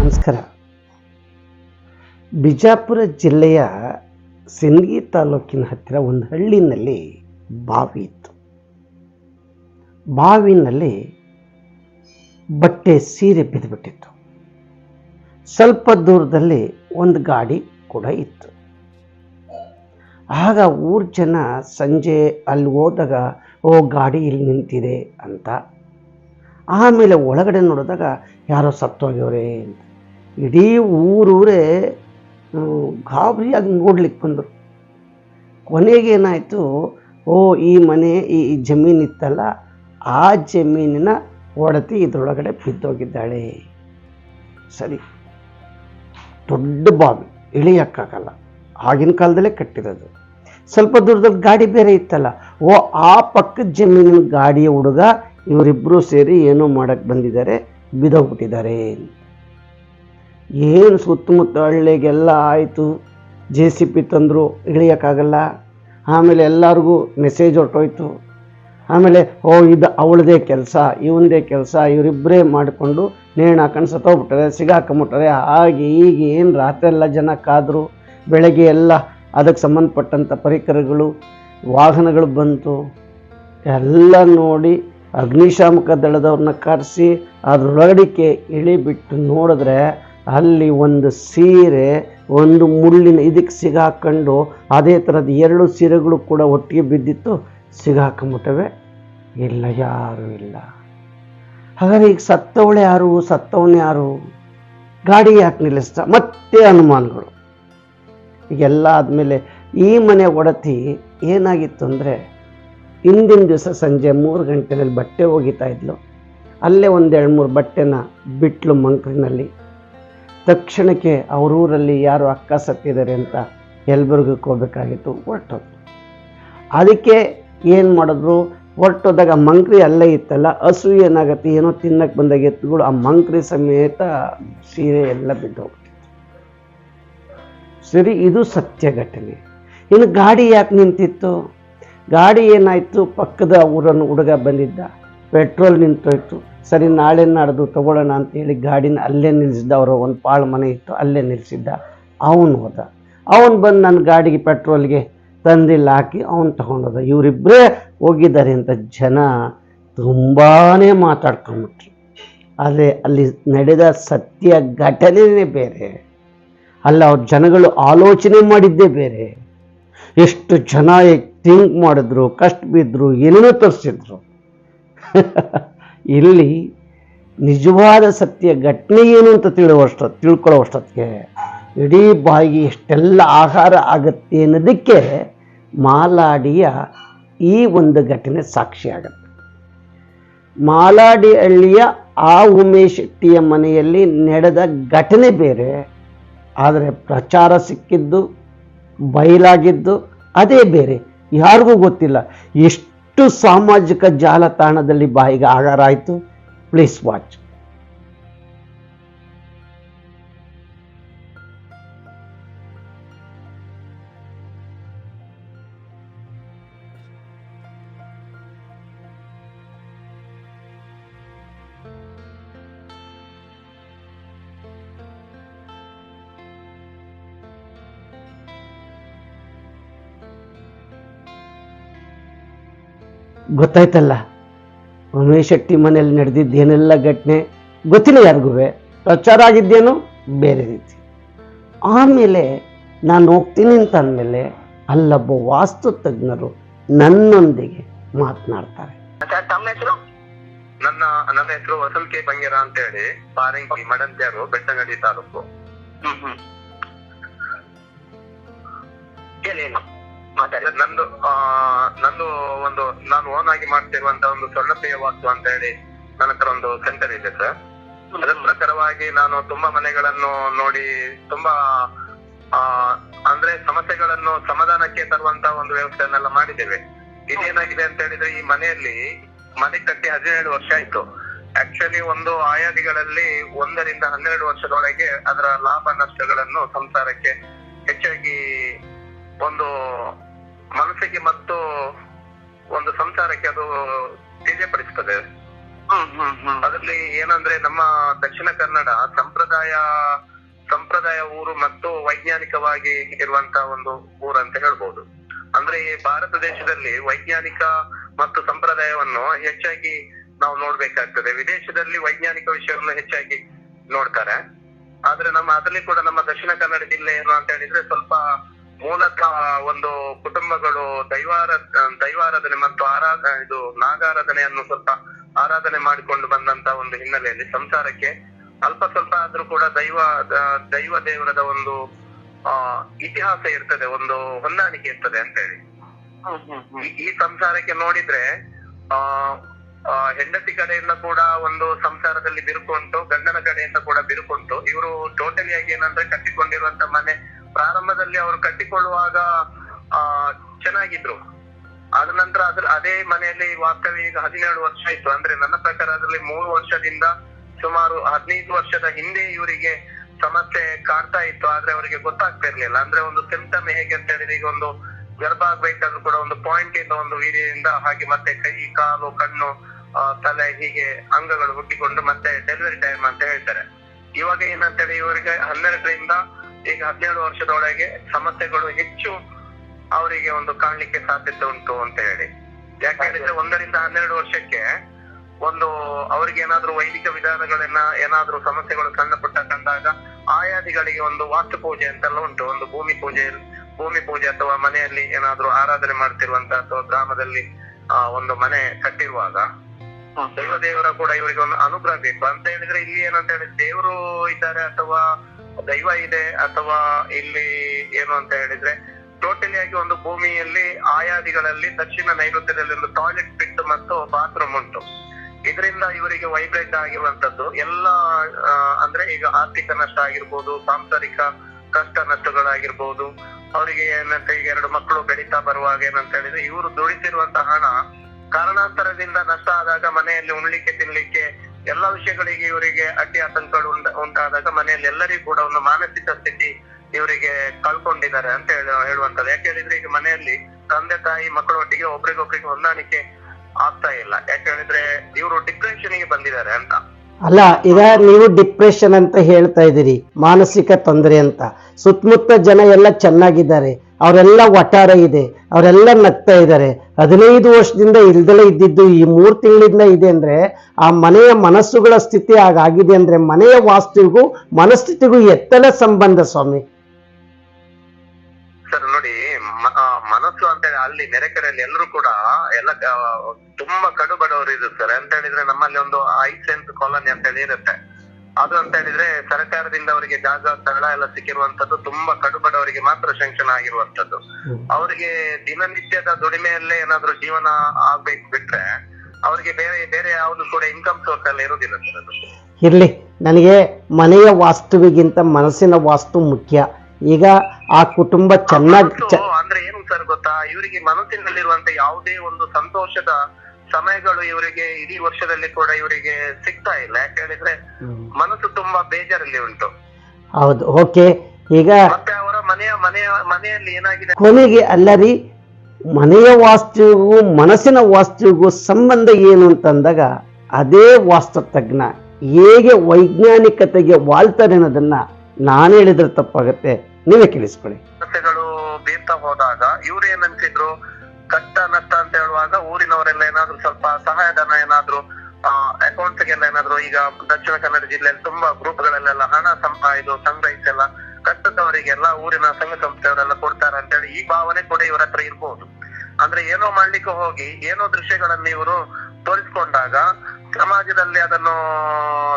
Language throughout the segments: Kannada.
ನಮಸ್ಕಾರ. ಬಿಜಾಪುರ ಜಿಲ್ಲೆಯ ಸಿಂದಗಿ ತಾಲೂಕಿನ ಹತ್ತಿರ ಒಂದು ಹಳ್ಳಿನಲ್ಲಿ ಬಾವಿ ಇತ್ತು. ಬಾವಿನಲ್ಲಿ ಬಟ್ಟೆ ಸೀರೆ ಬಿದ್ದುಬಿಟ್ಟಿತ್ತು ಸ್ವಲ್ಪ ದೂರದಲ್ಲಿ ಒಂದು ಗಾಡಿ ಕೂಡ ಇತ್ತು. ಆಗ ಊರ ಜನ ಸಂಜೆ ಅಲ್ಲಿ ಹೋದಾಗ, ಓ, ಗಾಡಿ ಇಲ್ಲಿ ನಿಂತಿದೆ ಅಂತ. ಆಮೇಲೆ ಒಳಗಡೆ ನೋಡಿದಾಗ, ಯಾರೋ ಸತ್ತೋಗ್ಯವ್ರೆ ಅಂತ. ಇಡೀ ಊರೂರೇ ಗಾಬರಿಯಾಗಿ ನೋಡ್ಲಿಕ್ಕೆ ಬಂದರು. ಕೊನೆಗೆ ಏನಾಯಿತು, ಓ, ಈ ಮನೆ, ಈ ಜಮೀನಿತ್ತಲ್ಲ ಆ ಜಮೀನಿನ ಒಡತಿ ಇದರೊಳಗಡೆ ಬಿದ್ದೋಗಿದ್ದಾಳೆ. ಸರಿ. ದೊಡ್ಡ ಬಾವಿ, ಇಳಿಯೋಕ್ಕಾಗಲ್ಲ. ಆಗಿನ ಕಾಲದಲ್ಲೇ ಕಟ್ಟಿರೋದು. ಸ್ವಲ್ಪ ದೂರದಲ್ಲಿ ಗಾಡಿ ಬೇರೆ ಇತ್ತಲ್ಲ, ಓ, ಆ ಪಕ್ಕದ ಜಮೀನಿನ ಗಾಡಿಯ ಹುಡುಗ ಇವರಿಬ್ಬರೂ ಸೇರಿ ಏನೋ ಮಾಡೋಕ್ಕೆ ಬಂದಿದ್ದಾರೆ, ಬಿದೋಗ್ಬಿಟ್ಟಿದ್ದಾರೆ ಏನು ಸುತ್ತಮುತ್ತ ಹಳ್ಳಿಗೆಲ್ಲ ಆಯಿತು ಜೆ ಸಿ ಪಿ ತಂದರು ಇಳಿಯೋಕ್ಕಾಗಲ್ಲ ಆಮೇಲೆ ಎಲ್ಲರಿಗೂ ಮೆಸೇಜ್ ಹೊರಟೋಯ್ತು. ಆಮೇಲೆ, ಓ, ಇದು ಅವಳದೇ ಕೆಲಸ, ಇವನದೇ ಕೆಲಸ ಇವರಿಬ್ಬರೇ ಮಾಡಿಕೊಂಡು ನೇಣು ಹಾಕೊಂಡು ಸತ್ತೋಗ್ಬಿಟ್ಟಾರೆ ಸಿಗಾಕೊಂಬಿಟ್ಟಾರೆ ಹಾಗೆ ಹೀಗೆ ಏನು ರಾತ್ರಿ ಎಲ್ಲ ಜನ ಕಾದರು ಬೆಳಗ್ಗೆ ಎಲ್ಲ ಅದಕ್ಕೆ ಸಂಬಂಧಪಟ್ಟಂಥ ಪರಿಕರಗಳು, ವಾಹನಗಳು ಬಂತು. ಎಲ್ಲ ನೋಡಿ ಅಗ್ನಿಶಾಮಕ ದಳದವ್ರನ್ನ ಕರೆಸಿ ಅದರೊಳಗಡಿಕೆ ಇಳಿಬಿಟ್ಟು ನೋಡಿದ್ರೆ ಅಲ್ಲಿ ಒಂದು ಸೀರೆ, ಒಂದು ಮುಳ್ಳಿನ ಇದಕ್ಕೆ ಸಿಗಾಕೊಂಡು ಅದೇ ಥರದ ಎರಡು ಸೀರೆಗಳು ಕೂಡ ಒಟ್ಟಿಗೆ ಬಿದ್ದಿತ್ತು ಸಿಗಾಕೊಂಬಿಟ್ಟವೆ ಇಲ್ಲ, ಯಾರೂ ಇಲ್ಲ. ಹಾಗಾದ್ರೆ ಈಗ ಸತ್ತವಳು ಯಾರು? ಸತ್ತವನು ಯಾರು? ಗಾಡಿ ಯಾಕೆ ನಿಲ್ಲಿಸ್ತಾ ಮತ್ತೆ ಅನುಮಾನಗಳು. ಈಗೆಲ್ಲ ಆದಮೇಲೆ ಈ ಮನೆ ಒಡತಿ ಏನಾಗಿತ್ತು ಅಂದರೆ ಹಿಂದಿನ ದಿವಸ ಸಂಜೆ ಮೂರು ಗಂಟೆನಲ್ಲಿ ಬಟ್ಟೆ ಒಗಿತಾ ಇದ್ಲು. ಅಲ್ಲೇ ಒಂದು ಎರಡು ಮೂರು ಬಟ್ಟೆನ ಬಿಟ್ಲು ಮಂಕ್ರಿನಲ್ಲಿ ತಕ್ಷಣಕ್ಕೆ ಅವರೂರಲ್ಲಿ ಯಾರು ಅಕ್ಕ ಸತ್ತಿದ್ದಾರೆ ಅಂತ ಯಲಬುರ್ಗಕ್ಕೆ ಹೋಗ್ಬೇಕಾಗಿತ್ತು ಹೊರಟೋದು ಅದಕ್ಕೆ ಏನು ಮಾಡಿದ್ರು? ಹೊರಟೋದಾಗ ಮಂಕ್ರಿ ಅಲ್ಲೇ ಇತ್ತಲ್ಲ ಹಸು ಏನಾಗತ್ತೆ, ಏನೋ ತಿನ್ನಕ್ಕೆ ಬಂದಾಗ ಎತ್ತುಗಳು ಆ ಮಂಕ್ರಿ ಸಮೇತ ಸೀರೆ ಎಲ್ಲ ಬಿದ್ದು ಸರಿ, ಇದು ಸತ್ಯ ಘಟನೆ ಇನ್ನು ಗಾಡಿ ಯಾಕೆ ನಿಂತಿತ್ತು? ಗಾಡಿ ಏನಾಯಿತು? ಪಕ್ಕದ ಊರನ್ನು ಹುಡುಗ ಬಂದಿದ್ದ, ಪೆಟ್ರೋಲ್ ನಿಂತೋಯ್ತು. ಸರಿ, ನಾಳೆ ನಾಡ್ದು ತಗೊಳ್ಳೋಣ ಅಂತೇಳಿ ಗಾಡಿನ ಅಲ್ಲೇ ನಿಲ್ಲಿಸಿದ್ದ ಅವರು, ಒಂದು ಪಾಳು ಮನೆ ಇತ್ತು, ಅಲ್ಲೇ ನಿಲ್ಲಿಸಿದ್ದ ಅವನು ಹೋದ. ಅವನು ಬಂದು ನನ್ನ ಗಾಡಿಗೆ ಪೆಟ್ರೋಲ್ಗೆ ತಂದಿಲ್ಲ, ಹಾಕಿ ಅವನು ತಗೊಂಡೋದ ಇವರಿಬ್ಬರೇ ಹೋಗಿದ್ದಾರೆ ಅಂತ ಜನ ತುಂಬಾ ಮಾತಾಡ್ಕೊಂಬಿಟ್ರು ಆದರೆ ಅಲ್ಲಿ ನಡೆದ ಸತ್ಯ ಘಟನೆಯೇ ಬೇರೆ. ಅಲ್ಲ, ಅವ್ರ ಜನಗಳು ಆಲೋಚನೆ ಮಾಡಿದ್ದೇ ಬೇರೆ. ಎಷ್ಟು ಜನ ಥಿಂಕ್ ಮಾಡಿದ್ರು, ಕಷ್ಟ ಬಿದ್ದರು ಏನೇನೋ ತೋರಿಸಿದ್ರು. ಇಲ್ಲಿ ನಿಜವಾದ ಸತ್ಯ ಘಟನೆ ಏನು ಅಂತ ತಿಳುವಷ್ಟು ತಿಳ್ಕೊಳ್ಳೋಷ್ಟೊತ್ತಿಗೆ ಇಡೀ ಬಾಯಿಗೆ ಇಷ್ಟೆಲ್ಲ ಆಹಾರ ಆಗತ್ತೆ ಅನ್ನೋದಕ್ಕೆ ಮಾಲಾಡಿಯ ಈ ಒಂದು ಘಟನೆ ಸಾಕ್ಷಿ ಆಗತ್ತೆ ಮಾಲಾಡಿ ಹಳ್ಳಿಯ ಆ ಉಮೇಶ್ ಶೆಟ್ಟಿಯ ಮನೆಯಲ್ಲಿ ನಡೆದ ಘಟನೆ ಬೇರೆ, ಆದರೆ ಪ್ರಚಾರ ಸಿಕ್ಕಿದ್ದು, ಬಯಲಾಗಿದ್ದು, ಅದೇ ಬೇರೆ. ಯಾರಿಗೂ ಗೊತ್ತಿಲ್ಲ. ಎಷ್ಟು ಸಾಮಾಜಿಕ ಜಾಲತಾಣದಲ್ಲಿ ಬಾಯಿಗೆ ಆಗಾರ ಆಯಿತು ಪ್ಲೀಸ್ ವಾಚ್ ಗೊತ್ತಾಯ್ತಲ್ಲ? ಉಮೇಶ್ ಶೆಟ್ಟಿ ಮನೆಯಲ್ಲಿ ನಡೆದಿದ್ದು ಏನೆಲ್ಲ ಘಟನೆ ಗೊತ್ತಿಲ್ಲ ಯಾರಿಗೂ ಪ್ರಚಾರ ಆಗಿದ್ದೇನು ಬೇರೆ ರೀತಿ. ಆಮೇಲೆ ನಾನು ಹೋಗ್ತೀನಿ ಅಂತ ಅಂದಮೇಲೆ ಅಲ್ಲೊಬ್ಬ ವಾಸ್ತು ತಜ್ಞರು ನನ್ನೊಂದಿಗೆ ಮಾತನಾಡ್ತಾರೆ. ಸರ್ ತಮ್ಮ ಹೆಸರು? ನನ್ನ ನನ್ನ ಹೆಸರು ವಸಲ್ ಕೆ. ಬಂಗೇರ ಅಂತ ಹೇಳಿ ಪಾರಂಗಿ ಮಡಂತ್ಯಾರು ಬೆಟ್ಟಗಡಿ ತಾಲೂಕು. ಹ್ಮ್ ಹ್ಮ್. ಮಾತಾಡಿ ನಂದು ನಂದು ಒಂದು, ನಾನು ಓನ್ ಆಗಿ ಮಾಡ್ತಿರುವಂತ ಒಂದು ಸೊಳ್ಳಪ್ರಿಯ ವಾಸ್ತು ಅಂತ ಹೇಳಿ ನನ್ನ ಹತ್ರ ಒಂದು ಸೆಂಟರ್ ಇದೆ ಸರ್ ಅದರ ಪ್ರಕಾರವಾಗಿ ನಾನು ತುಂಬಾ ಮನೆಗಳನ್ನು ನೋಡಿ ತುಂಬಾ ಅಂದ್ರೆ ಸಮಸ್ಯೆಗಳನ್ನು ಸಮಾಧಾನಕ್ಕೆ ತರುವಂತ ಒಂದು ವ್ಯವಸ್ಥೆಯನ್ನೆಲ್ಲ ಮಾಡಿದ್ದೇವೆ. ಇದೇನಾಗಿದೆ ಅಂತ ಹೇಳಿದ್ರೆ ಈ ಮನೆಯಲ್ಲಿ ಮನೆ ಕಟ್ಟಿ ಹದಿನೇಳು ವರ್ಷ ಆಯ್ತು. ಆಕ್ಚುಲಿ ಒಂದು ಆಯಾದಿಗಳಲ್ಲಿ ಒಂದರಿಂದ ಹನ್ನೆರಡು ವರ್ಷದೊಳಗೆ ಅದರ ಲಾಭ ನಷ್ಟಗಳನ್ನು ಸಂಸಾರಕ್ಕೆ ಹೆಚ್ಚಾಗಿ ಒಂದು ಮನಸ್ಸಿಗೆ ಮತ್ತು ಒಂದು ಸಂಸಾರಕ್ಕೆ ಅದು ತಿಳಿಯಪಡಿಸ್ತದೆ ಅದರಲ್ಲಿ ಏನಂದ್ರೆ ನಮ್ಮ ದಕ್ಷಿಣ ಕನ್ನಡ ಸಂಪ್ರದಾಯ ಸಂಪ್ರದಾಯ ಊರು ಮತ್ತು ವೈಜ್ಞಾನಿಕವಾಗಿ ಇರುವಂತ ಒಂದು ಊರು ಅಂತ ಹೇಳ್ಬೋದು. ಅಂದ್ರೆ ಈ ಭಾರತ ದೇಶದಲ್ಲಿ ವೈಜ್ಞಾನಿಕ ಮತ್ತು ಸಂಪ್ರದಾಯವನ್ನು ಹೆಚ್ಚಾಗಿ ನಾವು ನೋಡ್ಬೇಕಾಗ್ತದೆ. ವಿದೇಶದಲ್ಲಿ ವೈಜ್ಞಾನಿಕ ವಿಷಯವನ್ನು ಹೆಚ್ಚಾಗಿ ನೋಡ್ತಾರೆ. ಆದ್ರೆ ನಮ್ಮ ಅದರಲ್ಲಿ ಕೂಡ ನಮ್ಮ ದಕ್ಷಿಣ ಕನ್ನಡ ಜಿಲ್ಲೆ ಏನು ಅಂತ ಹೇಳಿದ್ರೆ ಸ್ವಲ್ಪ ಮೂಲತಃ ಒಂದು ಕುಟುಂಬಗಳು ದೈವಾರ ದೈವಾರಾಧನೆ ಮತ್ತು ಆರಾಧ ಇದು ನಾಗಾರಾಧನೆಯನ್ನು ಸ್ವಲ್ಪ ಆರಾಧನೆ ಮಾಡಿಕೊಂಡು ಬಂದಂತ ಒಂದು ಹಿನ್ನೆಲೆಯಲ್ಲಿ ಸಂಸಾರಕ್ಕೆ ಅಲ್ಪ ಸ್ವಲ್ಪ ಆದ್ರೂ ಕೂಡ ದೈವ ದೈವ ದೇವರದ ಒಂದು ಆ ಇತಿಹಾಸ ಇರ್ತದೆ ಒಂದು ಹೊಂದಾಣಿಕೆ ಇರ್ತದೆ ಅಂತ ಹೇಳಿ. ಈ- ಸಂಸಾರಕ್ಕೆ ನೋಡಿದ್ರೆ ಆ ಆ, ಹೆಂಡತಿ ಕಡೆಯಿಂದ ಕೂಡ ಒಂದು ಸಂಸಾರದಲ್ಲಿ ಬಿರುಕುಂಟು ಗಂಡನ ಕಡೆಯಿಂದ ಕೂಡ ಬಿರುಕುಂಟು ಇವರು ಟೋಟಲಿ ಆಗಿ ಏನಂದ್ರೆ ಕಟ್ಟಿಕೊಂಡಿರುವಂತ ಮನೆ ಪ್ರಾರಂಭದಲ್ಲಿ ಅವರು ಕಟ್ಟಿಕೊಳ್ಳುವಾಗ, ಆ, ಚೆನ್ನಾಗಿದ್ರು. ಆದ ನಂತರ ಅದ್ರ, ಅದೇ ಮನೆಯಲ್ಲಿ ವಾಸ್ತವ್ಯ ಈಗ ಹದಿನೇಳು ವರ್ಷ ಆಯ್ತು. ಅಂದ್ರೆ ನನ್ನ ಪ್ರಕಾರ ಅದರಲ್ಲಿ ಮೂರು ವರ್ಷದಿಂದ ಸುಮಾರು ಹದಿನೈದು ವರ್ಷದ ಹಿಂದೆ ಇವರಿಗೆ ಸಮಸ್ಯೆ ಕಾಡ್ತಾ ಇತ್ತು. ಆದ್ರೆ ಅವರಿಗೆ ಗೊತ್ತಾಗ್ತಾ ಇರ್ಲಿಲ್ಲ. ಅಂದ್ರೆ ಒಂದು ಸಿಂಪ್ಟಮ್ ಹೇಗೆ ಅಂತ ಹೇಳಿದ್ರೆ ಈಗ ಒಂದು ಗರ್ಭ ಆಗ್ಬೇಕಾದ್ರೂ ಕೂಡ ಒಂದು ಪಾಯಿಂಟ್ ಇಂದ ಒಂದು ವೀರ್ಯದಿಂದ ಹಾಗೆ ಮತ್ತೆ ಕೈ, ಕಾಲು, ಕಣ್ಣು ತಲೆ ಹೀಗೆ ಅಂಗಗಳು ಹುಟ್ಟಿಕೊಂಡು ಮತ್ತೆ ಡೆಲಿವರಿ ಟೈಮ್ ಅಂತ ಹೇಳ್ತಾರೆ. ಇವಾಗ ಏನಂತೇಳಿ ಇವರಿಗೆ ಹನ್ನೆರಡರಿಂದ ಈಗ ಹದಿನೇಳು ವರ್ಷದೊಳಗೆ ಸಮಸ್ಯೆಗಳು ಹೆಚ್ಚು ಅವರಿಗೆ ಒಂದು ಕಾಣ್ಲಿಕ್ಕೆ ಸಾಧ್ಯತೆ ಉಂಟು ಅಂತ ಹೇಳಿ. ಯಾಕೆ ಹೇಳಿದ್ರೆ ಒಂದರಿಂದ ಹನ್ನೆರಡು ವರ್ಷಕ್ಕೆ ಒಂದು ಅವರಿಗೆ ಏನಾದ್ರೂ ವೈದಿಕ ವಿಧಾನಗಳನ್ನ ಏನಾದ್ರೂ ಸಮಸ್ಯೆಗಳು ಕಂಡು ಪುಟ್ಟ ಕಂಡಾಗ ಆಯಾದಿಗಳಿಗೆ ಒಂದು ವಾಸ್ತು ಪೂಜೆ ಅಂತೆಲ್ಲ ಉಂಟು. ಒಂದು ಭೂಮಿ ಪೂಜೆ ಭೂಮಿ ಪೂಜೆ ಅಥವಾ ಮನೆಯಲ್ಲಿ ಏನಾದ್ರೂ ಆರಾಧನೆ ಮಾಡ್ತಿರುವಂತ ಅಥವಾ ಗ್ರಾಮದಲ್ಲಿ ಆ, ಒಂದು ಮನೆ ಕಟ್ಟಿರುವಾಗ ದೇವ ದೇವರ ಕೂಡ ಇವರಿಗೆ ಒಂದು ಅನುಗ್ರಹ ಬೇಕು. ಅಂತ ಹೇಳಿದ್ರೆ ಇಲ್ಲಿ ಏನಂತ ಹೇಳಿದ್ರೆ ದೇವರು ಇದ್ದಾರೆ ಅಥವಾ ದೈವ ಇದೆ ಅಥವಾ ಇಲ್ಲಿ ಏನು ಅಂತ ಹೇಳಿದ್ರೆ ಟೋಟಲಿ ಆಗಿ ಒಂದು ಭೂಮಿಯಲ್ಲಿ ಆಯಾದಿಗಳಲ್ಲಿ ದಕ್ಷಿಣ ನೈಋತ್ಯದಲ್ಲಿ ಒಂದು ಟಾಯ್ಲೆಟ್ ಪಿಟ್ ಮತ್ತು ಬಾತ್ರೂಮ್ ಉಂಟು. ಇದರಿಂದ ಇವರಿಗೆ ವೈಬ್ರೇಟ್ ಆಗಿರುವಂತದ್ದು. ಎಲ್ಲ ಅಂದ್ರೆ ಈಗ ಆರ್ಥಿಕ ನಷ್ಟ ಆಗಿರ್ಬೋದು, ಸಾಂಸಾರಿಕ ಕಷ್ಟ ನಷ್ಟಗಳಾಗಿರ್ಬೋದು, ಅವರಿಗೆ ಏನಂತ ಈಗ ಎರಡು ಮಕ್ಕಳು ಬೆಳೀತಾ ಬರುವಾಗ ಏನಂತ ಹೇಳಿದ್ರೆ ಇವರು ದುಡಿತಿರುವಂತ ಹಣ ಕಾರಣಾಂತರದಿಂದ ನಷ್ಟ ಆದಾಗ ಮನೆಯಲ್ಲಿ ಉಣ್ಲಿಕ್ಕೆ ತಿನ್ಲಿಕ್ಕೆ ಎಲ್ಲ ವಿಷಯಗಳಿಗೆ ಇವರಿಗೆ ಅಡ್ಡಿ ಆತಂಕಗಳು ಉಂಟ- ಉಂಟಾದಾಗ ಮನೆಯಲ್ಲಿ ಎಲ್ಲರಿಗೂ ಕೂಡ ಒಂದು ಮಾನಸಿಕ ಸ್ಥಿತಿ ಇವರಿಗೆ ಕಳ್ಕೊಂಡಿದ್ದಾರೆ ಅಂತ ಹೇಳ ಹೇಳುವಂತದ್ದು ಯಾಕೆ ಹೇಳಿದ್ರೆ ಈಗ ಮನೆಯಲ್ಲಿ ತಂದೆ, ತಾಯಿ, ಮಕ್ಕಳೊಟ್ಟಿಗೆ ಒಬ್ರಿಗೊಬ್ರಿಗೆ ಹೊಂದಾಣಿಕೆ ಆಗ್ತಾ ಇಲ್ಲ. ಯಾಕೆ ಹೇಳಿದ್ರೆ ಇವರು ಡಿಪ್ರೆಷನ್ಗೆ ಬಂದಿದ್ದಾರೆ ಅಂತ. ಅಲ್ಲ, ಈಗ ನೀವು ಡಿಪ್ರೆಷನ್ ಅಂತ ಹೇಳ್ತಾ ಇದ್ದೀರಿ. ಮಾನಸಿಕ ತೊಂದರೆ ಅಂತ. ಸುತ್ತಮುತ್ತ ಜನ ಎಲ್ಲ ಚೆನ್ನಾಗಿದ್ದಾರೆ. ಅವರೆಲ್ಲ ಒಟ್ಟಾರೆ ಇದೆ, ಅವರೆಲ್ಲ ನಗ್ತಾ ಇದ್ದಾರೆ. ಹದಿನೈದು ವರ್ಷದಿಂದ ಇಲ್ದಲೇ ಇದ್ದಿದ್ದು ಈ ಮೂರು ತಿಂಗಳಿಂದ ಇದೆ ಅಂದ್ರೆ ಆ ಮನೆಯ ಮನಸ್ಸುಗಳ ಸ್ಥಿತಿ ಹಾಗಾಗಿದೆ ಅಂದ್ರೆ ಮನೆಯ ವಾಸ್ತುವಿಗೂ ಮನಸ್ಥಿತಿಗೂ ಎತ್ತಲ ಸಂಬಂಧ ಸ್ವಾಮಿ. ಸರ್, ನೋಡಿ ಮನಸ್ಸು ಅಂತ ಹೇಳಿ ಅಲ್ಲಿ ನೆರೆಕೆರೆಯಲ್ಲಿ ಎಲ್ಲರೂ ಕೂಡ ಎಲ್ಲ ತುಂಬಾ ಕಡು ಬಡವರು ಇರುತ್ತೆ ಸರ್. ಅಂತ ಹೇಳಿದ್ರೆ ನಮ್ಮಲ್ಲಿ ಒಂದು ಐ ಸೆನ್ಸ್ ಕಾಲೋನಿ ಅಂತ ಹೇಳಿ ಇರುತ್ತೆ. ಅದು ಅಂತ ಹೇಳಿದ್ರೆ ಸರ್ಕಾರದಿಂದ ಅವರಿಗೆ ಜಾಗ ಸ್ಥಳ ಎಲ್ಲ ಸಿಕ್ಕಿರುವಂತದ್ದು ತುಂಬಾ ಕಡುಬಡವರಿಗೆ ಮಾತ್ರ ಶಾಂಕ್ಷನ್ ಆಗಿರುವಂತದ್ದು. ಅವರಿಗೆ ದಿನನಿತ್ಯದ ದುಡಿಮೆಯಲ್ಲೇ ಏನಾದ್ರೂ ಜೀವನ ಆಗ್ಬೇಕು ಬಿಟ್ರೆ ಅವರಿಗೆ ಬೇರೆ ಬೇರೆ ಯಾವ್ದು ಕೂಡ ಇನ್ಕಮ್ ಸೋರ್ಸ್ ಎಲ್ಲ ಇರುವುದಿಲ್ಲ ಸರ್ ಅದು. ಇರ್ಲಿ ನನಗೆ ಮನೆಯ ವಾಸ್ತುವಿಗಿಂತ ಮನಸ್ಸಿನ ವಾಸ್ತು ಮುಖ್ಯ. ಈಗ ಆ ಕುಟುಂಬ ಚೆನ್ನಾಗಿ ಅಂದ್ರೆ ಏನು ಸರ್ ಗೊತ್ತಾ? ಇವರಿಗೆ ಮನಸ್ಸಿನಲ್ಲಿರುವಂತ ಯಾವುದೇ ಒಂದು ಸಂತೋಷದ ಸಮಯಗಳು ಇವರಿಗೆ ಇಡೀ ವರ್ಷದಲ್ಲಿ ಕೂಡ ಇವರಿಗೆ ಸಿಗ್ತಾ ಇಲ್ಲ. ಯಾಕೆ ಹೇಳಿದ್ರೆ ಮನಸ್ಸು ತುಂಬಾ ಬೇಜಾರಲ್ಲಿ ಉಂಟು. ಹೌದು ಓಕೆ. ಈಗ ಮತ್ತೆ ಅವರ ಮನೆಯ ಮನೆಯ ಮನೆಯಲ್ಲಿ ಏನಾಗಿದೆ? ಕೊನೆಗೆ ಅಲ್ಲರಿ ಮನೆಯ ವಾಸ್ತುವಿಗೂ ಮನಸ್ಸಿನ ವಾಸ್ತುವಿಗೂ ಸಂಬಂಧ ಏನು ಅಂತಂದಾಗ ಅದೇ ವಾಸ್ತು ತಜ್ಞ. ಹೇಗೆ ವೈಜ್ಞಾನಿಕತೆಗೆ ವಾಲ್ತಾರೆ ಅನ್ನೋದನ್ನ ನಾನು ಹೇಳಿದ್ರೆ ತಪ್ಪಾಗತ್ತೆ. ನೀವೇ ಕೇಳಿಸ್ಕೊಳ್ಳಿ. ಬೀರ್ತಾ ಹೋದಾಗ ಇವ್ರು ಏನ್ ಅನ್ಸಿದ್ರು? ಕಷ್ಟ ನಷ್ಟ ಅಂತ ಹೇಳುವಾಗ ಊರಿನವರೆಲ್ಲ ಏನಾದ್ರು ಸ್ವಲ್ಪ ಸಹಾಯಧನ ಏನಾದ್ರು ಅಕೌಂಟ್ಸ್ ಗೆಲ್ಲ ಏನಾದ್ರು ಈಗ ದಕ್ಷಿಣ ಕನ್ನಡ ಜಿಲ್ಲೆಯಲ್ಲಿ ತುಂಬಾ ಗ್ರೂಪ್ಗಳಲ್ಲೆಲ್ಲ ಹಣ ಸಂ ಆ, ಇದು ಸಂಗ್ರಹಿಸೆಲ್ಲ ಕಷ್ಟದವರಿಗೆಲ್ಲ ಊರಿನ ಸಂಘ ಸಂಸ್ಥೆಯವರೆಲ್ಲ ಕೊಡ್ತಾರೆ ಅಂತೇಳಿ ಈ ಭಾವನೆ ಕೂಡ ಇವರ ಹತ್ರ ಇರ್ಬೋದು. ಅಂದ್ರೆ ಏನೋ ಮಾಡ್ಲಿಕ್ಕೆ ಹೋಗಿ ಏನೋ ದೃಶ್ಯಗಳನ್ನ ಇವರು ತೋರಿಸ್ಕೊಂಡಾಗ ಸಮಾಜದಲ್ಲಿ ಅದನ್ನು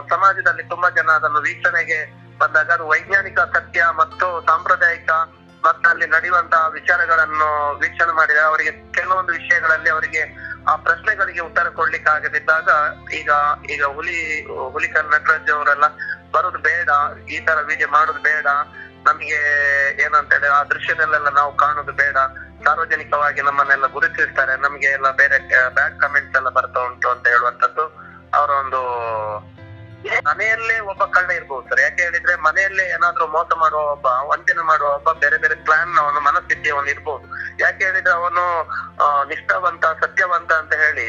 ಸಮಾಜದಲ್ಲಿ ತುಂಬಾ ಜನ ಅದನ್ನು ವೀಕ್ಷಣೆಗೆ ಬಂದಾಗ ಅದು ವೈಜ್ಞಾನಿಕ ಸತ್ಯ ಮತ್ತು ಸಾಂಪ್ರದಾಯಿಕ ಮತ್ತು ಅಲ್ಲಿ ನಡೆಯುವಂತಹ ವಿಚಾರಗಳನ್ನು ವೀಕ್ಷಣೆ ಮಾಡಿದ ಅವರಿಗೆ ಕೆಲವೊಂದು ವಿಷಯಗಳಲ್ಲಿ ಅವರಿಗೆ ಆ ಪ್ರಶ್ನೆಗಳಿಗೆ ಉತ್ತರ ಕೊಡ್ಲಿಕ್ಕೆ ಆಗದಿದ್ದಾಗ ಈಗ ಈಗ ಹುಲಿ ಹುಲಿಕರ್ ನಟರಾಜ್ ಅವರೆಲ್ಲ ಬರುದು ಬೇಡ, ಈ ತರ ವಿಡಿಯೋ ಮಾಡುದು ಬೇಡ, ನಮ್ಗೆ ಏನಂತ ಹೇಳಿ ಆ ದೃಶ್ಯದಲ್ಲೆಲ್ಲ ನಾವು ಕಾಣುದು ಬೇಡ, ಸಾರ್ವಜನಿಕವಾಗಿ ನಮ್ಮನ್ನೆಲ್ಲ ಗುರುತಿಸ್ತಾರೆ, ನಮ್ಗೆ ಎಲ್ಲ ಬೇರೆ ಬ್ಯಾಡ್ ಕಮೆಂಟ್ಸ್ ಎಲ್ಲ ಬರ್ತಾ ಉಂಟು ಅಂತ ಹೇಳುವಂತದ್ದು ಅವರ ಒಂದು ಮನೆಯಲ್ಲೇ ಒಬ್ಬ ಕಳ್ಳ ಇರ್ಬೋದು ಸರ್. ಯಾಕೆ ಹೇಳಿದ್ರೆ ಮನೆಯಲ್ಲೇ ಏನಾದ್ರೂ ಮೋಸ ಮಾಡುವ ಒಬ್ಬ, ವಂಚನೆ ಮಾಡುವ ಒಬ್ಬ, ಬೇರೆ ಬೇರೆ ಪ್ಲಾನ್ ಅವನು ಮನಸ್ಥಿತಿ ಅವನು ಇರ್ಬೋದು. ಯಾಕೆ ಹೇಳಿದ್ರೆ ಅವನು ನಿಷ್ಠಾವಂತ, ಸತ್ಯವಂತ ಅಂತ ಹೇಳಿ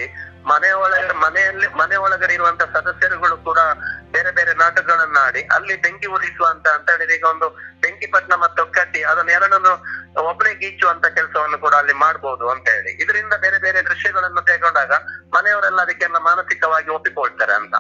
ಮನೆ ಒಳಗಡೆ ಮನೆಯಲ್ಲಿ ಮನೆ ಒಳಗಡೆ ಇರುವಂತ ಸದಸ್ಯರುಗಳು ಕೂಡ ಬೇರೆ ಬೇರೆ ನಾಟಕಗಳನ್ನ ಆಡಿ ಅಲ್ಲಿ ಬೆಂಕಿ ಉರಿಸುವಂತ ಅಂತ ಹೇಳಿದ್ರೆ ಈಗ ಒಂದು ಬೆಂಕಿ ಪಟ್ಟಣ ಮತ್ತು ಕಟ್ಟಿ ಅದನ್ನ ಎರಡನ್ನು ಒಬ್ಬನೇ ಗೀಚುವಂತ ಕೆಲಸವನ್ನು ಕೂಡ ಅಲ್ಲಿ ಮಾಡ್ಬೋದು ಅಂತ ಹೇಳಿ. ಇದರಿಂದ ಬೇರೆ ಬೇರೆ ದೃಶ್ಯಗಳನ್ನು ತೆಗೊಂಡಾಗ ಮನೆಯವರೆಲ್ಲ ಅದಕ್ಕೆಲ್ಲ ಮಾನಸಿಕವಾಗಿ ಒಪ್ಪಿಕೊಳ್ತಾರೆ ಅಂತ.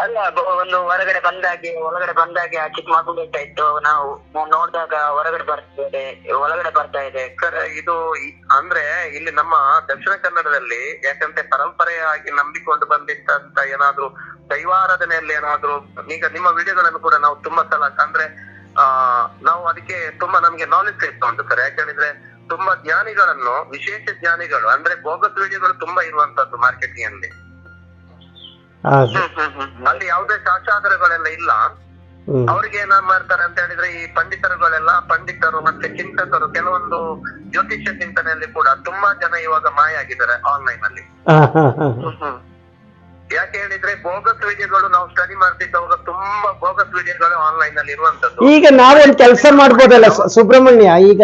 ಅಲ್ಲ ಒಂದು ಹೊರಗಡೆ ಬಂದಾಗೆ, ಒಳಗಡೆ ಬಂದಾಗೆ ಆ ಚಿಕ್ಕ ಮಗು ಇತ್ತು ನಾವು ನೋಡಿದಾಗ ಹೊರಗಡೆ ಬರ್ತಿದೆ ಒಳಗಡೆ ಬರ್ತಾ ಇದೆ. ಸರ್, ಇದು ಅಂದ್ರೆ ಇಲ್ಲಿ ನಮ್ಮ ದಕ್ಷಿಣ ಕನ್ನಡದಲ್ಲಿ ಯಾಕಂದ್ರೆ ಪರಂಪರೆಯಾಗಿ ನಂಬಿಕೊಂಡು ಬಂದಿದ್ದಂತ ಏನಾದ್ರು ದೈವಾರಾಧನೆಯಲ್ಲಿ ಏನಾದ್ರು ಈಗ ನಿಮ್ಮ ವಿಡಿಯೋಗಳನ್ನು ಕೂಡ ನಾವು ತುಂಬಾ ಸಲ ಅಂದ್ರೆ, ಆ, ನಾವು ಅದಕ್ಕೆ ತುಂಬಾ ನಮ್ಗೆ ನಾಲೆಜ್ ಇತ್ತು ಉಂಟು ಸರ್. ಯಾಕಂದ್ರೆ ತುಂಬಾ ಜ್ಞಾನಿಗಳನ್ನು, ವಿಶೇಷ ಜ್ಞಾನಿಗಳು, ಅಂದ್ರೆ ಬೋಗಸ್ ವಿಡಿಯೋಗಳು ತುಂಬಾ ಇರುವಂತದ್ದು ಮಾರ್ಕೆಟಿಂಗ್ ಅಲ್ಲಿ. ಅಲ್ಲಿ ಯಾವುದೇ ಶಾಸ್ತ್ರಾಧಾರಗಳೆಲ್ಲ ಇಲ್ಲ. ಅವ್ರಿಗೆ ಏನ್ ಮಾಡ್ತಾರೆ ಅಂತ ಹೇಳಿದ್ರೆ ಈ ಪಂಡಿತರುಗಳೆಲ್ಲ ಪಂಡಿತರು ಮತ್ತೆ ಚಿಂತಕರು ಕೆಲವೊಂದು ಜ್ಯೋತಿಷ್ಯ ಚಿಂತನೆಯಲ್ಲಿ ಕೂಡ ತುಂಬಾ ಜನ ಇವಾಗ ಮಾಯ ಆಗಿದ್ದಾರೆ ಆನ್ಲೈನ್ ಅಲ್ಲಿ. ಯಾಕೆ ಹೇಳಿದ್ರೆ ಬೋಗಸ್ ವಿಡಿಯೋಗಳು ನಾವು ಸ್ಟಡಿ ಮಾಡ್ತಿದ್ದವಾಗ ತುಂಬಾ ಬೋಗಸ್ ವಿಡಿಯೋಗಳು ಆನ್ಲೈನ್ ಅಲ್ಲಿ ಇರುವಂತದ್ದು. ಈಗ ನಾವೊಂದು ಕೆಲಸ ಮಾಡ್ಬೋದಲ್ಲ ಸುಬ್ರಹ್ಮಣ್ಯ ಈಗ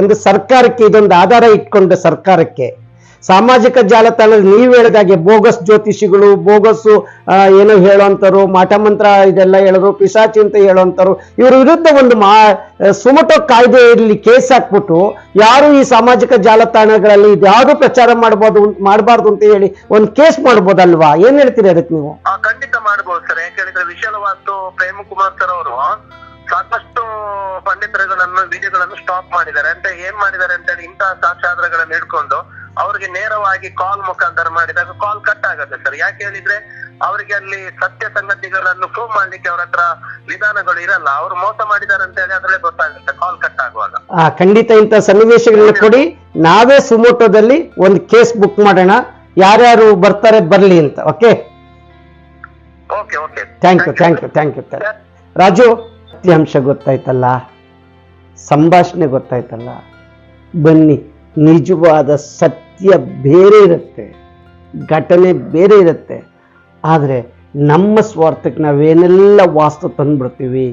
ಒಂದು ಸರ್ಕಾರಕ್ಕೆ ಇದೊಂದು ಆಧಾರ ಇಟ್ಕೊಂಡು ಸರ್ಕಾರಕ್ಕೆ. ಸಾಮಾಜಿಕ ಜಾಲತಾಣದಲ್ಲಿ ನೀವು ಹೇಳಿದಾಗೆ ಬೋಗಸ್ ಜ್ಯೋತಿಷಿಗಳು ಬೋಗಸ್ಸು ಆ, ಏನೋ ಹೇಳೋಂಥವ್ರು ಮಾಟ ಮಂತ್ರ ಇದೆಲ್ಲ ಹೇಳೋರು ಪಿಶಾಚಿ ಅಂತ ಹೇಳುವಂಥರು ಇವ್ರ ವಿರುದ್ಧ ಒಂದು ಮಾ ಸುಮಟೋ ಕಾಯ್ದೆಯಲ್ಲಿ ಕೇಸ್ ಹಾಕ್ಬಿಟ್ಟು ಯಾರು ಈ ಸಾಮಾಜಿಕ ಜಾಲತಾಣಗಳಲ್ಲಿ ಇದ್ಯಾವುದು ಪ್ರಚಾರ ಮಾಡ್ಬೋದು ಮಾಡಬಾರ್ದು ಅಂತ ಹೇಳಿ ಒಂದು ಕೇಸ್ ಮಾಡ್ಬೋದಲ್ವಾ? ಏನ್ ಹೇಳ್ತೀರಿ ಅದಕ್ಕೆ ನೀವು? ಖಂಡಿತ ಮಾಡಬಹುದು ಸರ್. ಯಾಕೆ ವಾಸ್ತು ಪ್ರೇಮ್ ಪ್ರೇಮಕುಮಾರ್ ಸರ್ ಅವರು ಸಾಕಷ್ಟು ಪಂಡಿತರುಗಳನ್ನು ವಿಡಿಯೋಗಳನ್ನು ಸ್ಟಾಪ್ ಮಾಡಿದ್ದಾರೆ. ಅಂತ ಏನ್ ಮಾಡಿದ್ದಾರೆ ಅಂತ ಹೇಳಿ ಇಂತಹ ಸಾಕ್ಷಾಧಾರಗಳನ್ನು ಹಿಡ್ಕೊಂಡು ಅವ್ರಿಗೆ ನೇರವಾಗಿ ಕಾಲ್ ಮುಖಾಂತರ ಮಾಡಿದಾಗ ಕಾಲ್ ಕಟ್ ಆಗುತ್ತೆ ಸರ್ ಯಾಕೆ ಹೇಳಿದ್ರೆ ಅವರಿಗೆ ಅಲ್ಲಿ ಸತ್ಯ ಸಂಗತಿಗಳನ್ನು ಪ್ರೂವ್ ಮಾಡ್ಲಿಕ್ಕೆ ಅವ್ರ ಹತ್ರ ವಿಧಾನಗಳು ಇರಲ್ಲ. ಅವ್ರು ಮೋಸ ಮಾಡಿದ್ದಾರೆ ಅಂತ ಹೇಳಿ ಅದ್ರಲ್ಲೇ ಗೊತ್ತಾಗುತ್ತೆ ಕಾಲ್ ಕಟ್ ಆಗುವಾಗ. ಆ ಖಂಡಿತ ಇಂಥ ಸನ್ನಿವೇಶಗಳನ್ನ ಕೊಡಿ. ನಾವೇ ಸುಮೋಟೋದಲ್ಲಿ ಒಂದು ಕೇಸ್ ಬುಕ್ ಮಾಡೋಣ. ಯಾರ್ಯಾರು ಬರ್ತಾರೆ ಬರ್ಲಿ ಅಂತ. Okay okay okay thank you thank you thank you Raju ಅಂಶ ಗೊತ್ತಾಯ್ತಲ್ಲ? ಸಂಭಾಷಣೆ ಗೊತ್ತಾಯ್ತಲ್ಲ? ಬನ್ನಿ. ನಿಜವಾದ ಸತ್ಯ ಬೇರೆ ಇರುತ್ತೆ, ಘಟನೆ ಬೇರೆ ಇರುತ್ತೆ. ಆದರೆ ನಮ್ಮ ಸ್ವಾರ್ಥಕ್ಕೆ ನಾವೇನೆಲ್ಲ ವಾಸ್ತು ತಂದುಬಿಡ್ತೀವಿ,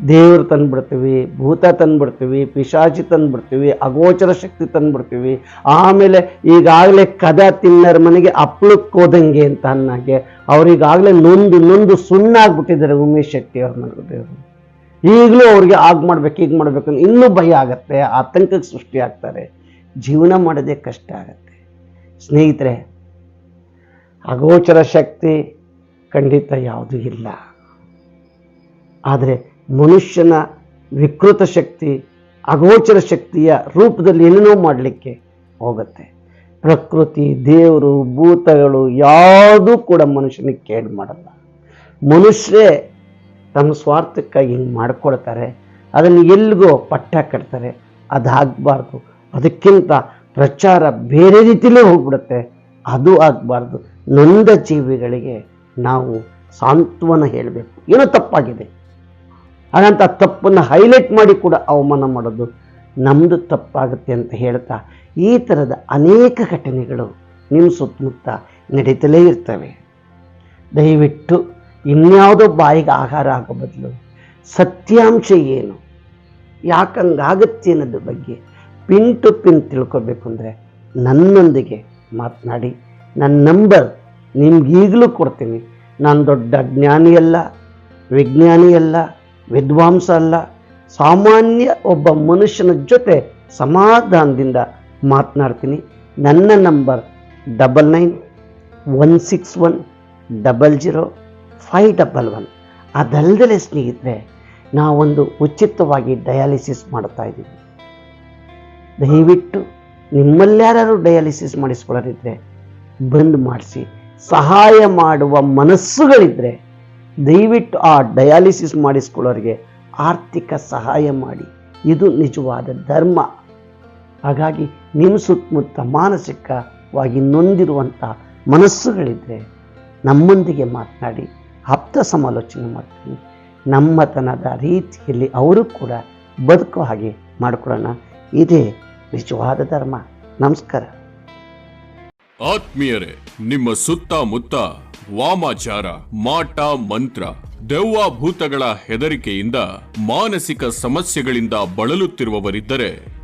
ದೇವರು ತಂದುಬಿಡ್ತೀವಿ, ಭೂತ ತಂದುಬಿಡ್ತೀವಿ, ಪಿಶಾಚಿ ತಂದುಬಿಡ್ತೀವಿ, ಅಗೋಚರ ಶಕ್ತಿ ತಂದುಬಿಡ್ತೀವಿ, ಆಮೇಲೆ ಈಗಾಗಲೇ ಕದ ತಿನ್ನರ ಮನೆಗೆ ಅಪ್ಳಕ್ಕೆ ಹೋದಂಗೆ ಅಂತ ಅನ್ನಾಗೆ ಅವರಿಗಾಗಲೇ ನೊಂದು ನೊಂದು ಸುಣ್ಣ ಆಗ್ಬಿಟ್ಟಿದ್ದಾರೆ ಉಮೇಶ್ ಶೆಟ್ಟಿ ಅವ್ರ ಮನೆ ದೇವರು. ಈಗಲೂ ಅವ್ರಿಗೆ ಆಗ ಮಾಡ್ಬೇಕು ಈಗ ಮಾಡ್ಬೇಕು ಇನ್ನೂ ಭಯ ಆಗತ್ತೆ, ಆತಂಕಕ್ಕೆ ಸೃಷ್ಟಿ ಆಗ್ತಾರೆ ಜೀವನ ಮಾಡೋದೇ ಕಷ್ಟ ಆಗುತ್ತೆ. ಸ್ನೇಹಿತರೆ, ಅಗೋಚರ ಶಕ್ತಿ ಖಂಡಿತ ಯಾವುದೂ ಇಲ್ಲ. ಆದರೆ ಮನುಷ್ಯನ ವಿಕೃತ ಶಕ್ತಿ, ಅಗೋಚರ ಶಕ್ತಿಯ ರೂಪದಲ್ಲಿ ಏನೇನೋ ಮಾಡಲಿಕ್ಕೆ ಹೋಗುತ್ತೆ. ಪ್ರಕೃತಿ, ದೇವರು, ಭೂತಗಳು ಯಾವುದೂ ಕೂಡ ಮನುಷ್ಯನಿಗೆ ಕೇಡು ಮಾಡಲ್ಲ. ಮನುಷ್ಯರೇ ತಮ್ಮ ಸ್ವಾರ್ಥಕ್ಕಾಗಿ ಹಿಂಗೆ ಮಾಡ್ಕೊಳ್ತಾರೆ, ಅದನ್ನು ಎಲ್ಲಿಗೋ ಪಟ್ಟ ಕಟ್ತಾರೆ, ಅದಾಗಬಾರ್ದು. ಅದಕ್ಕಿಂತ ಪ್ರಚಾರ ಬೇರೆ ರೀತಿಲೇ ಹೋಗ್ಬಿಡುತ್ತೆ. ಅದು ಆಗಬಾರ್ದು. ನೊಂದ ಜೀವಿಗಳಿಗೆ ನಾವು ಸಾಂತ್ವನ ಹೇಳಬೇಕು. ಏನೋ ತಪ್ಪಾಗಿದೆ. ಹಾಗಂತ ತಪ್ಪನ್ನು ಹೈಲೈಟ್ ಮಾಡಿ ಕೂಡ ಅವಮಾನ ಮಾಡೋದು ನಮ್ಮದು ತಪ್ಪಾಗುತ್ತೆ ಅಂತ ಹೇಳ್ತಾ ಈ ಥರದ ಅನೇಕ ಘಟನೆಗಳು ನಿಮ್ಮ ಸುತ್ತಮುತ್ತ ನಡೀತಲೇ ಇರ್ತವೆ. ದಯವಿಟ್ಟು ಇನ್ಯಾವುದೋ ಬಾಯಿಗೆ ಆಹಾರ ಆಗೋ ಬದಲು ಸತ್ಯಾಂಶ ಏನು? ಯಾಕಂಗಾಗತ್ತೆ ಅನ್ನೋದ್ರ ಬಗ್ಗೆ ಪಿನ್ ಟು ಪಿನ್ ತಿಳ್ಕೊಬೇಕು ಅಂದರೆ ನನ್ನೊಂದಿಗೆ ಮಾತನಾಡಿ. ನನ್ನ ನಂಬರ್ ನಿಮ್ಗೆ ಈಗಲೂ ಕೊಡ್ತೀನಿ. ನಾನು ದೊಡ್ಡ ಜ್ಞಾನಿ ಅಲ್ಲ, ವಿಜ್ಞಾನಿ ಅಲ್ಲ, ವಿದ್ವಾಂಸ ಅಲ್ಲ, ಸಾಮಾನ್ಯ ಒಬ್ಬ ಮನುಷ್ಯನ ಜೊತೆ ಸಮಾಧಾನದಿಂದ ಮಾತನಾಡ್ತೀನಿ. ನನ್ನ number double nine one six one double zero five double one. ಅದಲ್ಲದೆ ಸ್ನೇಹಿತರೆ, ನಾವೊಂದು ಉಚಿತವಾಗಿ ಡಯಾಲಿಸಿಸ್ ಮಾಡ್ತಾ ಇದ್ದೀವಿ. ದಯವಿಟ್ಟು ನಿಮ್ಮಲ್ಯಾರು ಡಯಾಲಿಸಿಸ್ ಮಾಡಿಸ್ಕೊಳ್ಳೋರಿದ್ರೆ ಬಂದ್ ಮಾಡಿಸಿ. ಸಹಾಯ ಮಾಡುವ ಮನಸ್ಸುಗಳಿದ್ರೆ ದಯವಿಟ್ಟು ಆ ಡಯಾಲಿಸಿಸ್ ಮಾಡಿಸ್ಕೊಳ್ಳೋರಿಗೆ ಆರ್ಥಿಕ ಸಹಾಯ ಮಾಡಿ. ಇದು ನಿಜವಾದ ಧರ್ಮ. ಹಾಗಾಗಿ ನಿಮ್ಮ ಸುತ್ತಮುತ್ತ ಮಾನಸಿಕವಾಗಿ ನೊಂದಿರುವಂಥ ಮನಸ್ಸುಗಳಿದ್ರೆ ನಮ್ಮೊಂದಿಗೆ ಮಾತನಾಡಿ ಆಪ್ತ ಸಮಾಲೋಚನೆ ಮಾಡ್ತೀನಿ. ನಮ್ಮತನದ ರೀತಿಯಲ್ಲಿ ಅವರು ಕೂಡ ಬದುಕೋ ಹಾಗೆ ಮಾಡಿಕೊಡೋಣ ಇದೇ ನಿಜವಾದ ಧರ್ಮ. ನಮಸ್ಕಾರ. ಆತ್ಮೀಯರೇ, ನಿಮ್ಮ ಸುತ್ತಮುತ್ತ ವಾಮಾಚಾರ, ಮಾಟ, ಮಂತ್ರ, ದೆವ್ವ ಭೂತಗಳ ಹೆದರಿಕೆಯಿಂದ ಮಾನಸಿಕ ಸಮಸ್ಯೆಗಳಿಂದ ಬಳಲುತ್ತಿರುವವರಿದ್ದರೆ